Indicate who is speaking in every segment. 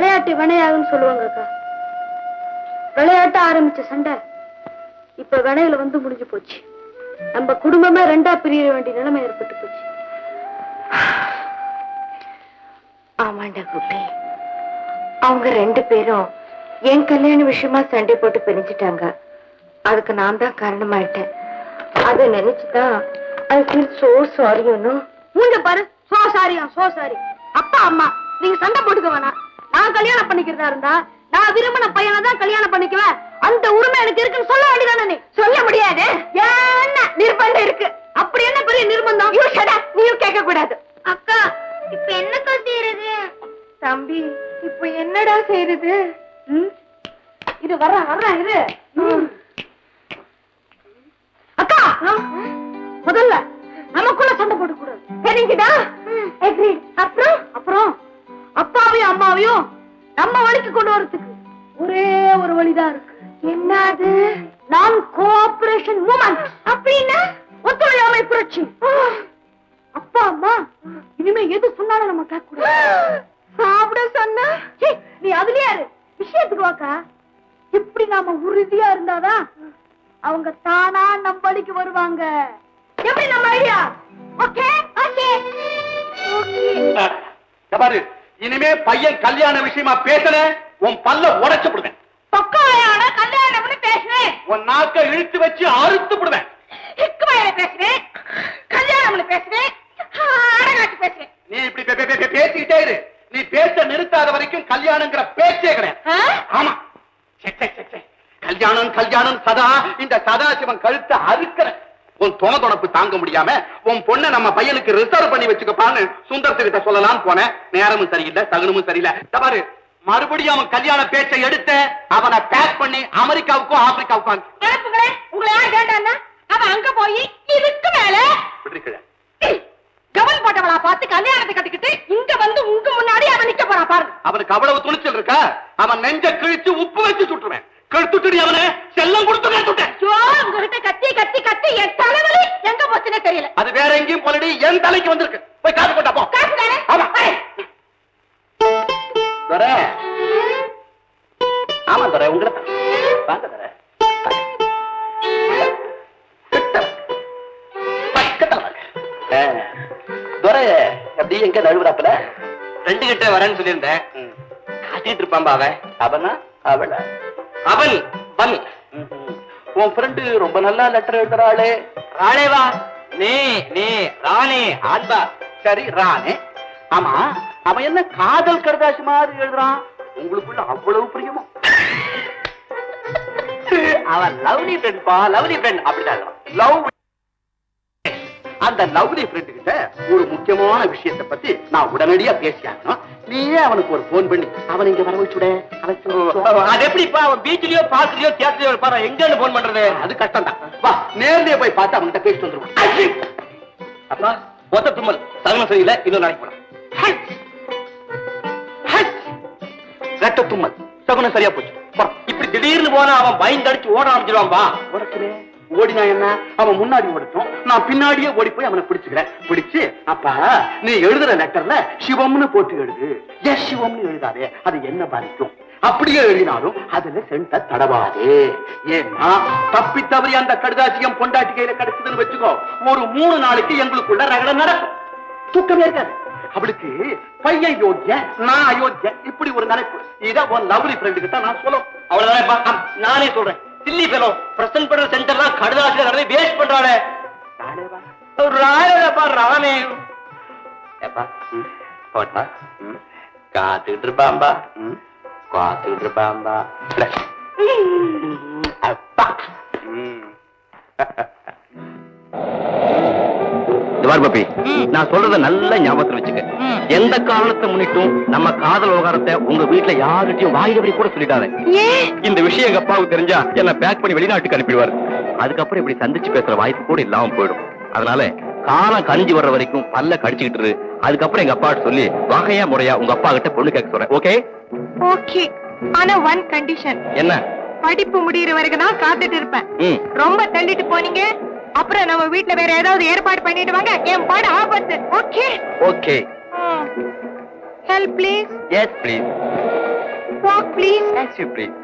Speaker 1: வினையாகும்னு சொல்லுவாங்க அக்கா. விளையாட்ட ஆரம்பிச்ச சண்டை இப்ப வினையில வந்து முடிஞ்சு போச்சு. நம்ம குடும்பமே ரெண்டா பிரிய வேண்டிய நிலைமை ஏற்பட்டு போச்சு.
Speaker 2: ஆமாண்டா குட்டி. அவங்க ரெண்டு பேரும் என் கல்யாண விஷயமா சண்டை போட்டு பிரிஞ்சுட்டாங்க. அதுக்கு நான் தான் காரணமாயிட்டேன். அதை நினைச்சுதான் ஐ ஃபீல் சோ சாரின்னு
Speaker 1: மூஞ்ச பாரு சோ சாரியா சோ சாரி. அப்பா அம்மா நீங்க சண்டை போட்டுக்க வேணாம். நான் கல்யாணம் பண்ணிக்கிறதா இருந்தா நான் விரும்பின பையனை தான் கல்யாணம் பண்ணிக்குவேன். அந்த உரிமை எனக்கு இருக்குன்னு சொல்ல வேண்டியதானே நீ? சொல்ல முடியாது. என்ன நிர்பந்தம் இருக்கு? அப்படி என்ன பெரிய நிர்பந்தம்? யூ ஷட் நீயும் கேட்க கூடாது அக்கா இப்ப என்ன செய்யறது?
Speaker 2: தம்பி இப்ப என்னடா செய்யறது?
Speaker 1: இது வர்ற வர்ற இது. அக்கா! முதல்ல நமக்குள்ள சண்டை போட்டுக்க கூடாது சரிங்கடா. அப்புறம்? அப்புறம்? அப்பாவையும் அம்மாவையும் நம்ம வழிக்கு கொண்டு வரதுக்கு ஒரே ஒரு வழிதான் இருக்கு. என்னது? நான் கோஆபரேஷன் மூமெண்ட் அப்படின்னா ஒத்துழையாமை புரட்சி. அப்பா அம்மா இனிமே எது சொன்னாலும் நம்ம கேட்க கூடாது சாப்பிட சொன்ன? நீ அதுலயே இரு. விஷயத்துக்கு வாக்கா. இப்படி நாம உறுதியா இருந்தாதான் அவங்க தானா நம்ம வழிக்கு வருவாங்க. எப்படி நம்ம ஐடியா ஓகே? ஓகே.
Speaker 3: பாரு. இனிமே பையன் கல்யாண விஷயமா பேசுன உன் பல்ல உடைச்சு விடுவேன்
Speaker 1: பக்கவாயான கல்யாணம்னு பேசுவேன்
Speaker 3: உன் நாக்க இழுத்து வச்சு அறுத்து விடுவேன்
Speaker 1: ஹிக்குவாயில பேசுவேன் கல்யாணம்னு பேசுவேன் அடகாட்டு பேசுவேன்
Speaker 3: நீ இப்படி பேசிக்கிட்டே இரு. நீ பேச நிறுத்தாத வரைக்கும் கல்யாணங்கிற பேச்சே கிடையாது? ஆமா. கல்யாணம் கல்யாணம் சதா. இந்த சதாசிவன் கழுத்தை அறுக்கிற உன் துணை துணப்பு தாங்க முடியாம உன் பொண்ணை நம்ம பையனுக்கு ரிசர்வ் பண்ணி வச்சுக்கப்பான்னு சுந்தரத்துக்கிட்ட சொல்லலாம்னு போனேன். நேரமும் சரியில்லை சகுனமும் சரியில்லை. பாரு மறுபடியும் அவன் கல்யாண பேச்சை எடுத்த அவனை பேக் பண்ணி அமெரிக்காவுக்கும் ஆப்பிரிக்காவுக்கும்
Speaker 1: உங்களை யார் கேட்டான்னா அவன் அங்க போய் இதுக்கு மேல. கவல் போட்டவளா பார்த்து கல்யாணத்தை கட்டிக்கிட்டு இங்க வந்து உங்க முன்னாடி அவன் நிக்க போறான் பாருங்க.
Speaker 3: அவனுக்கு அவ்வளவு துணிச்சல் இருக்கா? அவன் நெஞ்ச கிழிச்சு உப்பு வச்சு சுட்டுருவேன் கெடுத்துட்டு அவனை. செல்லம் கொடுத்து
Speaker 1: ஐயோ, உங்ககிட்ட கத்தி கத்தி கத்தி என் தலைவலி எங்க போச்சுன்னே தெரியல.
Speaker 3: அது வேற எங்கேயும் போலடி என் தலைக்கு வந்திருக்கு. போய் காசு போட்டா போ.
Speaker 1: காசு தானே?
Speaker 3: ஆமா துரை. ஆமா துரை உங்களை. வாங்க துரை. அப்படி எங்க நழுவுறாப்புல ரெண்டு கிட்ட வரேன்னு சொல்லியிருந்தேன். காட்டிட்டு இருப்பான்பா அவன். அவனா? அவளா? அவன் பன் உன் ஃப்ரெண்டு ரொம்ப நல்லா லெட்டர் எழுதுறாளே. ராணேவா நீ நீ ராணே ஆண்பா சரி ராணே. ஆமா அவன் என்ன காதல் கடுதாசி மாதிரி எழுதுறான்? உங்களுக்குள்ள அவ்வளவு பிரியமா? அவன் லவ்லி ஃப்ரெண்ட்பா லவ்லி ஃப்ரெண்ட் அப்படிதான். லவ் அந்த லவ்லி ஃப்ரெண்ட் கிட்ட ஒரு முக்கியமான விஷயத்தை பத்தி நான் உடனடியா பேசியாகணும் நீயே அவனுக்கு ஒரு போன் பண்ணி அவன் இங்க வர வச்சுட அது எப்படிப்பா அவன் பீச்லயோ பார்க்லயோ தியேட்டர்லயோ இருப்பாரு? எங்கன்னு போன் பண்றது? அது கஷ்டம் தான் வா நேர்லயே போய் பார்த்து அவன்கிட்ட பேசிட்டு வந்துருவான் அப்பா ஒத்த தும்மல். சகலம் சரியில்லை இன்னும் நாளைக்கு போலாம். ரெட்ட தும்மல். சகுனம் சரியா போச்சு. போ. இப்படி திடீர்னு போனா அவன் பயந்தடிச்சு ஓட ஆரம்பிச்சிருவான் வா. ஓடினா என்ன? அவன் முன்னாடி ஓடட்டும். நான் பின்னாடியே ஓடி போய் அவனை பிடிச்சுக்கிறேன். பிடிச்சு அப்பா நீ எழுதுற லெட்டர்ல சிவம்னு போட்டு எழுது. எஸ் சிவம்னு எழுதாதே? அது என்ன பாதிக்கும்? அப்படியே எழுதினாலும் அதுல சென்ட தடவாதே. ஏன்னா தப்பி தவறி அந்த கடுதாசியம் பொண்டாட்டி கையில கிடைச்சதுன்னு வச்சுக்கோ ஒரு மூணு நாளைக்கு எங்களுக்குள்ள ரகட நடக்கும். தூக்கமே இருக்காது. அவளுக்கு பையன் யோக்கிய நான் அயோக்கிய இப்படி ஒரு நினைப்பு. இத உன் லவ்லி ஃப்ரெண்டு கிட்ட நான் சொல்லும் அவ்வளவுதான் நானே சொல்றேன். தில்லி பெலோ பிரசன்ட் பண்ற சென்டர்லாம் கடுதாசில நடந்து வேஸ்ட் பண்றாளே ராயப்பா ராமே ஏப்பா போட்டா காத்துக்கிட்டு இருப்பாம்பா காத்துக்கிட்டு இருப்பாம்பா அப்பா.
Speaker 4: திவார் பப்பி நான் சொல்றத நல்ல ஞாபகத்துல வச்சுக்க. எந்த காரணத்தை முன்னிட்டும் நம்ம காதல் விவகாரத்தை உங்க வீட்டுல யாருகிட்டயும் வாய்கபடி கூட சொல்லிட்டாரு இந்த விஷயம் எங்க அப்பாவுக்கு தெரிஞ்சா என்ன பேக் பண்ணி வெளிநாட்டுக்கு அனுப்பிடுவாரு. அதுக்கப்புறம் இப்படி சந்திச்சு பேசுற வாய்ப்பு கூட இல்லாம போயிடும். அதனால காலம் கனிஞ்சு வர்ற வரைக்கும் பல்ல கடிச்சுக்கிட்டு. அதுக்கப்புறம் எங்க அப்பா சொல்லி வகையா முறையா உங்க அப்பா கிட்ட பொண்ணு கேட்க சொல்றேன். ஓகே
Speaker 2: ஓகே ஆனா ஒன் கண்டிஷன்
Speaker 4: என்ன?
Speaker 2: படிப்பு முடியற வரைக்கும் தான் காத்துட்டு இருப்பேன். ரொம்ப தள்ளிட்டு போனீங்க. அப்புறம் நம்ம வீட்ல வேற ஏதாவது ஏற்பாடு பண்ணிட்டு வாங்க. என் பாடு ஆபத்து. Okay
Speaker 4: okay
Speaker 2: help please
Speaker 4: yes please
Speaker 2: walk, please.
Speaker 4: Thanks, you, please.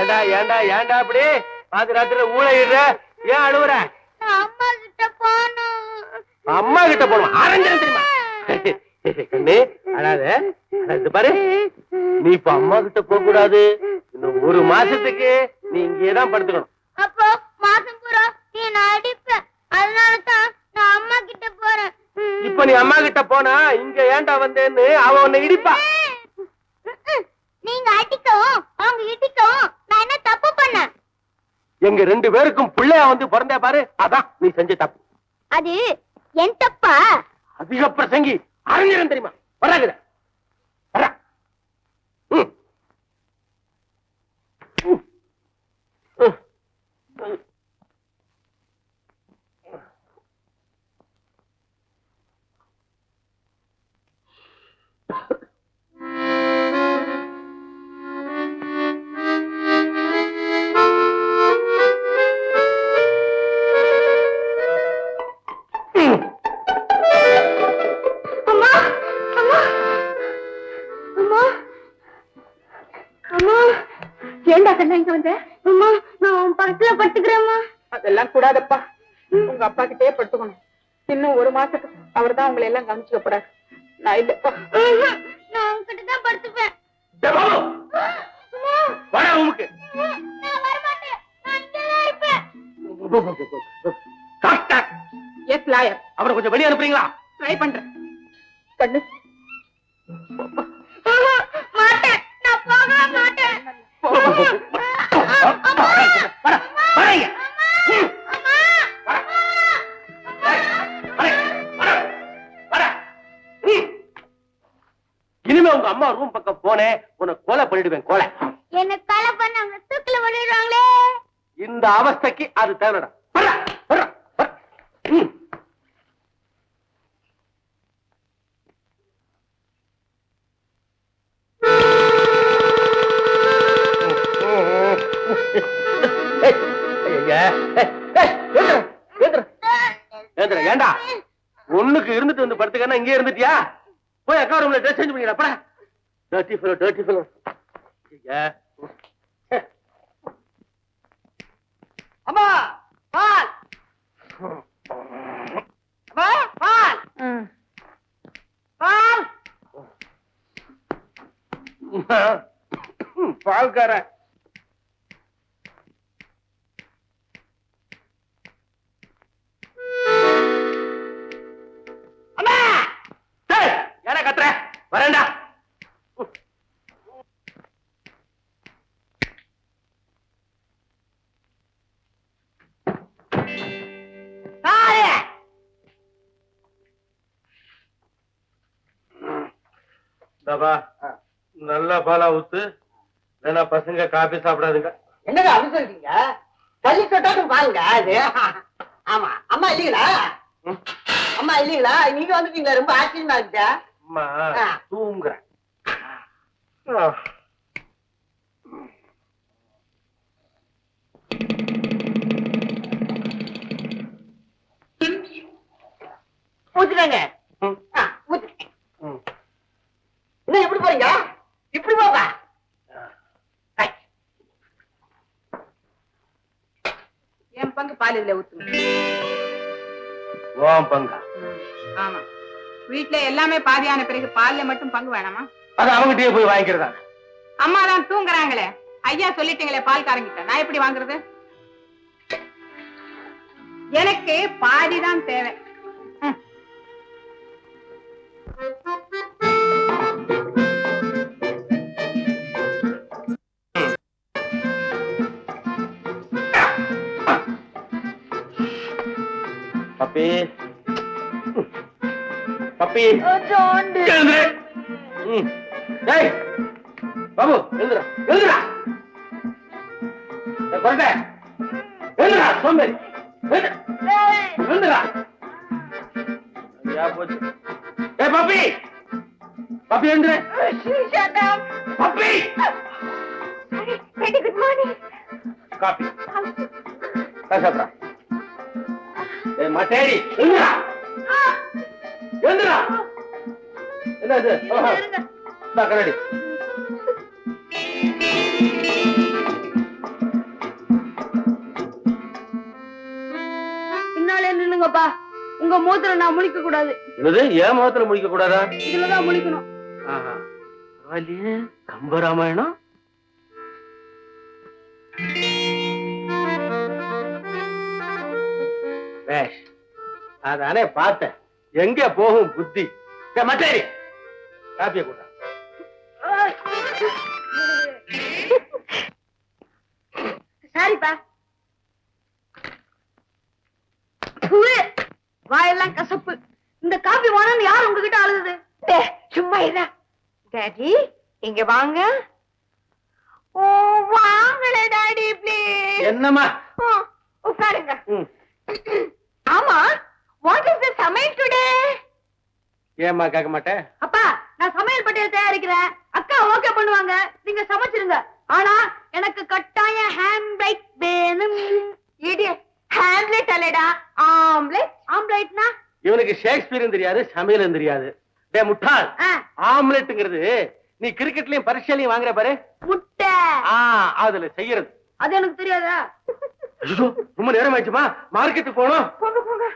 Speaker 5: ஏன்டா ஏன்டா ஏன்டா அப்படி? பாதி ராத்திரி ஊழையிடுற ஏன் அழுவுற?
Speaker 6: அம்மா கிட்ட போகணும்.
Speaker 5: அம்மா கிட்ட போகணும். ஆரஞ்சம் தெரியுமா? கண்ணு அழாத. அட, இது பாரு. நீ இப்ப அம்மா கிட்ட போக கூடாது. இன்னும் ஒரு மாசத்துக்கு நீ இங்கேயே தான் படுத்துக்கணும்.
Speaker 6: அப்போ மாசம் பூரா நீ நான் அடிப்பேன். அதனால தான் நான் அம்மா கிட்ட போறேன்.
Speaker 5: இப்ப நீ அம்மா கிட்ட போனா இங்க ஏன்டா வந்தேன்னு அவன் உன்னை இடிப்பா.
Speaker 6: நீங்க அடிக்கவும் அவங்க இடிக்கவும் நான் என்ன தப்பு பண்ணேன்
Speaker 5: எங்க ரெண்டு பேருக்கும் பிள்ளையா வந்து பிறந்தே பாரு. அதான் நீ செஞ்ச தப்பு.
Speaker 6: அது என் தப்பா?
Speaker 5: அதிக பிரசங்கி அறிஞரன் தெரியுமா? வராகுத வரா. ம்.
Speaker 6: கண்ணா இங்க வந்த? அம்மா நான் உன் பக்கத்துல படுத்துக்கிறேம்மா.
Speaker 2: அதெல்லாம் கூடாதப்பா. உங்க அப்பா கிட்டே படுத்துக்கணும். இன்னும் ஒரு மாசத்துக்கு அவர் தான் உங்களை எல்லாம் கவனிச்சுக்க போறாரு. நான் இல்லப்பா.
Speaker 6: நான் உன்கிட்ட தான் படுத்துப்பேன். இங்கதான் இருப்பேன்.
Speaker 5: டாக்டர்
Speaker 2: எஸ் லாயர்
Speaker 5: அவரை கொஞ்சம் வெளியே அனுப்புறீங்களா?
Speaker 2: ட்ரை பண்றேன். கண்ணு.
Speaker 5: உங்க அம்மா ரூம் பக்கம் போனேன் உன்னை கொலை பண்ணிடுவேன் கொலை
Speaker 6: என்ன கொலை பண்ண அவங்க தூக்கில விடுறாங்களே
Speaker 5: இந்த அவஸ்தைக்கு அது தேவைடா ஏண்டா ஒண்ணுக்கு இருந்துட்டு வந்து படுத்துக்கன்னா இங்கே இருந்துட்டியா போய் அக்கா ரூம்ல ட்ரெஸ் சேஞ்ச் பண்ணிடா பட. டர்ட்டி ஃபெலோ டர்ட்டி ஃபெலோ ஐயா
Speaker 2: அம்மா பால். அம்மா பால். பால்.
Speaker 5: பால்கார தபா நல்லா பாலா ஊத்து வேணா பசங்க காபி சாப்பிடாதுங்க.
Speaker 2: என்னங்க சொல்றீங்க? பள்ளி சொட்டாட்டும் பாருங்க அது ஆமா அம்மா இல்லீங்களா? அம்மா இல்லீங்களா? நீங்க வந்துட்டீங்களா? ரொம்ப ஆச்சரியமா இருக்குதா.
Speaker 5: அம்மா. தூங்குறேன்.
Speaker 2: என்ன எப்படி போறீங்க? இப்படி போங்க என் பங்கு பால் இதுல ஊத்துங்க.
Speaker 5: பங்கா?
Speaker 2: ஆமா. வீட்ல எல்லாமே பாதியான பிறகு பால்ல மட்டும் பங்கு வேணாமா?
Speaker 5: அது அவங்ககிட்டயே போய் வாங்கிக்கிறதா?
Speaker 2: அம்மா தான் தூங்குறாங்களே. ஐயா சொல்லிட்டீங்களே பால்காரங்கிட்ட. நான் எப்படி வாங்குறது? எனக்கு பாதி தான் தேவை
Speaker 5: பப்பி. பப்பி எழுந்துரு. ம். டேய். பாபு எழுந்துடா. ஏய், குழந்தை. எழுந்துடா சோம்பேறி. சரியா போச்சு. ஏய் பப்பி. பப்பி எழுந்துரு. பப்பி.
Speaker 7: Good morning.
Speaker 5: காபி. சாப்பிடா ஏய் மட்டேரி எழுந்துடா. எழுந்துடா. என்ன இது? ஆஹா. இந்தா, கண்ணாடி.
Speaker 1: பின்னாலே நின்னுங்கப்பா உங்க மூத்திர நான் முழிக்க கூடாது.
Speaker 5: என்னது? ஏன் முகத்துல முடிக்க கூடாதா?
Speaker 1: இதுலதான் முழிக்கணும்.
Speaker 5: கம்பராமாயணம்? அதானே பார்த்தேன். எங்க போகும் புத்தி? மட்டேரி காப்பிய கூட்டா
Speaker 1: சாரிப்பா. வாயெல்லாம் கசப்பு. இந்த காபி வேணும்னு யார் உங்ககிட்ட அழுது
Speaker 7: டே, சும்மா இருடா டாடி இங்க வாங்க. ஓ வாங்கல டாடி ப்ளீஸ்
Speaker 5: என்னம்மா?
Speaker 7: உட்காருங்க. ஆமா. வாட் இஸ் தி சமையல் டுடே
Speaker 5: ஏம்மா கேட்க மாட்டேன்
Speaker 1: அப்பா நான் சமையல் பட்டியல் தயாரிக்கிறேன். அக்கா ஓகே பண்ணுவாங்க. நீங்க சமைச்சிருங்க. ஆனா எனக்கு கட்டாயம் ஹேண்ட் பைக் வேணும்
Speaker 7: இடியட் ஹேம்லெட் அல்லடா ஆம்லெட்
Speaker 1: ஆம்லைட்னா
Speaker 5: இவனுக்கு ஷேக்ஸ்பியரும் தெரியாது சமையலும் தெரியாது. டே முட்டாள்.
Speaker 1: ஆ,
Speaker 5: ஆம்லெட்டுங்கிறது நீ கிரிக்கெட்லயும் பரிசையிலையும் வாங்குற பாரு.
Speaker 1: முட்டை.
Speaker 5: ஆ அதுல செய்யறது.
Speaker 1: அது எனக்கு தெரியாதா?
Speaker 5: ரொம்ப நேரம் ஆயிடுச்சுமா மார்க்கெட்டுக்கு போனோம்
Speaker 7: போங்க போங்க.